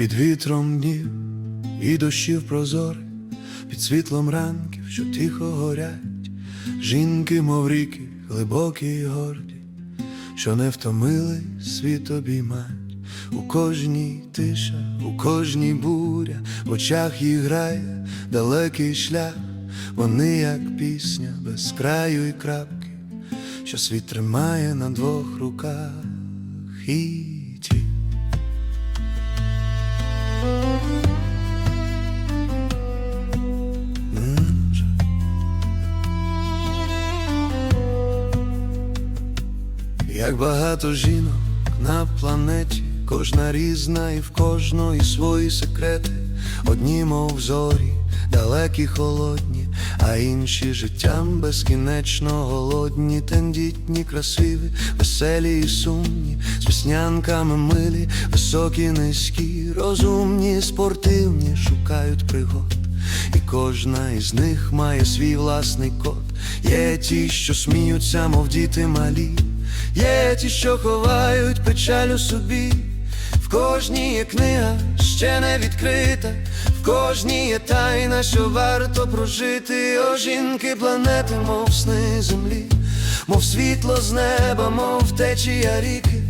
Під вітром днів і дощів прозорих, під світлом ранків, що тихо горять, жінки, мов ріки, глибокі й горді, що не втомили світ обіймать. У кожній тиша, у кожній буря, в очах їх грає далекий шлях, вони як пісня без краю і крапки, що світ тримає на двох руках і Як багато жінок на планеті, кожна різна і в кожної свої секрети, одні, мов зорі, далекі холодні, а інші життям безкінечно голодні, тендітні, красиві, веселі і сумні, з веснянками милі, високі, низькі, розумні, спортивні, шукають пригод. І кожна із них має свій власний код. Є ті, що сміються, мов діти малі, є ті, що ховають печаль у собі. В кожній є книга ще не відкрита, в кожній є тайна, що варто прожити. О, жінки планети, мов сни землі, мов світло з неба, мов течія ріки.